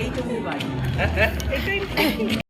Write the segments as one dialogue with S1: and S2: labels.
S1: এইটুকুই বাড়ি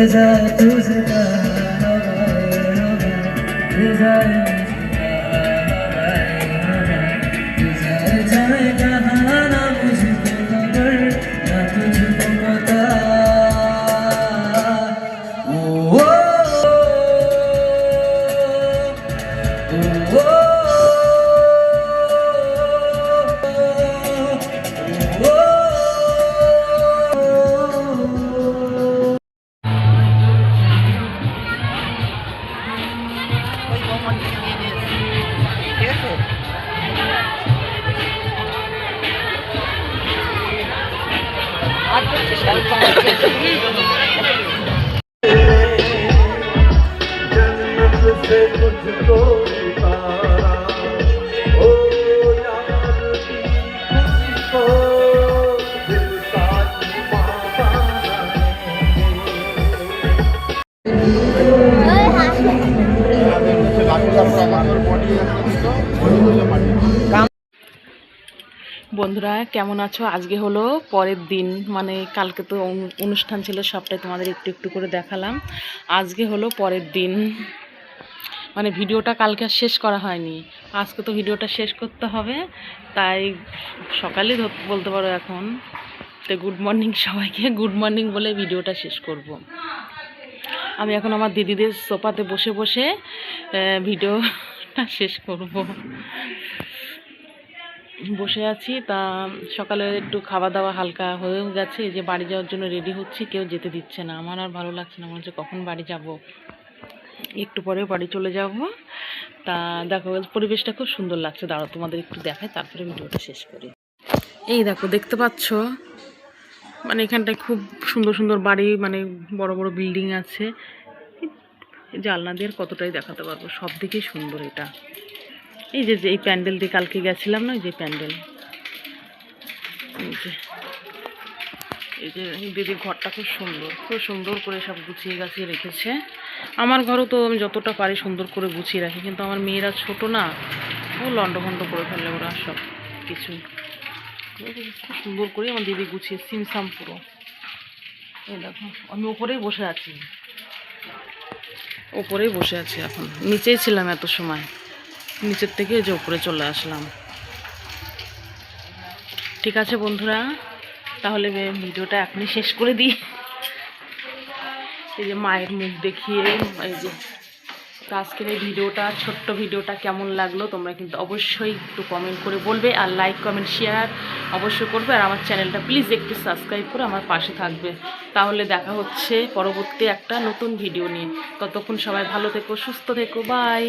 S1: desire to survive, desire. আর
S2: বন্ধুরা, কেমন আছো? আজকে হলো পরের দিন। মানে কালকে তো অনু- অনুষ্ঠান ছিল, সবটাই তোমাদের একটু একটু করে দেখালাম। আজকে হলো পরের দিন। মানে ভিডিওটা কালকে আর শেষ করা হয়নি। আজকে তো ভিডিওটা শেষ করতে হবে। তাই সকালে বলতে পারো এখন। তো গুড মর্নিং সবাইকে। গুড মর্নিং বলে ভিডিওটা শেষ করব। আমি এখন আমার দিদিদের সোফাতে বসে বসে ভিডিওটা শেষ করব। বসে আছি। তা সকালে একটু খাওয়া দাওয়া হালকা হয়েও গেছে। যে বাড়ি যাওয়ার জন্য রেডি হচ্ছি, কেউ যেতে দিচ্ছে না। আমার আর ভালো লাগছে না। মনে হচ্ছে কখন বাড়ি যাব। একটু পরে বাড়ি চলে যাব। তা দেখো, পরিবেশটা খুব সুন্দর লাগছে। দাঁড়াও, তোমাদের একটু দেখায় তারপরে ভিডিওটা শেষ করি। এই দেখো, দেখতে পাচ্ছ? মানে এখানটায় খুব সুন্দর সুন্দর বাড়ি মানে বড় বড় বিল্ডিং আছে। জানলা দিয়ে কতটাই দেখাতে পারব? সব দিকেই সুন্দর এটা। এই যে যে এই প্যান্ডেল দিয়ে কালকে গেছিলাম না, ওই যে প্যান্ডেল। এই যে দিদির ঘরটা খুব সুন্দর খুব সুন্দর করে সব গুছিয়ে গাছিয়ে রেখেছে। আমার ঘরও তো আমি যতটা পারি সুন্দর করে গুছিয়ে রাখি, কিন্তু আমার মেয়েরা ছোট না, ও লন্ডভন্ড করে ফেলে ওরা সব কিছু। খুব সুন্দর করে আমার দিদি গুছিয়ে, সিমসাম পুরো। এই দেখো, আমি ওপরেই বসে আছি। ওপরেই বসে আছি এখন, নিচেই ছিলাম এত সময়। নিচের থেকে যে উপরে চলে আসলাম। ঠিক আছে বন্ধুরা, তাহলে ভিডিওটা এখনই শেষ করে দিই। এই যে মায়ের মুখ দেখিয়ে, এই যে আজকের এই ভিডিওটা, ছোট্ট ভিডিওটা কেমন লাগল তোমরা কিন্তু অবশ্যই একটু কমেন্ট করে বলবে আর লাইক কমেন্ট শেয়ার অবশ্যই করবে। আর আমার চ্যানেলটা প্লিজ একটু সাবস্ক্রাইব করে আমার পাশে থাকবে। তাহলে দেখা হচ্ছে পরবর্তী একটা নতুন ভিডিও নিয়ে। ততক্ষণ সবাই ভালো থেকো, সুস্থ থেকো বাই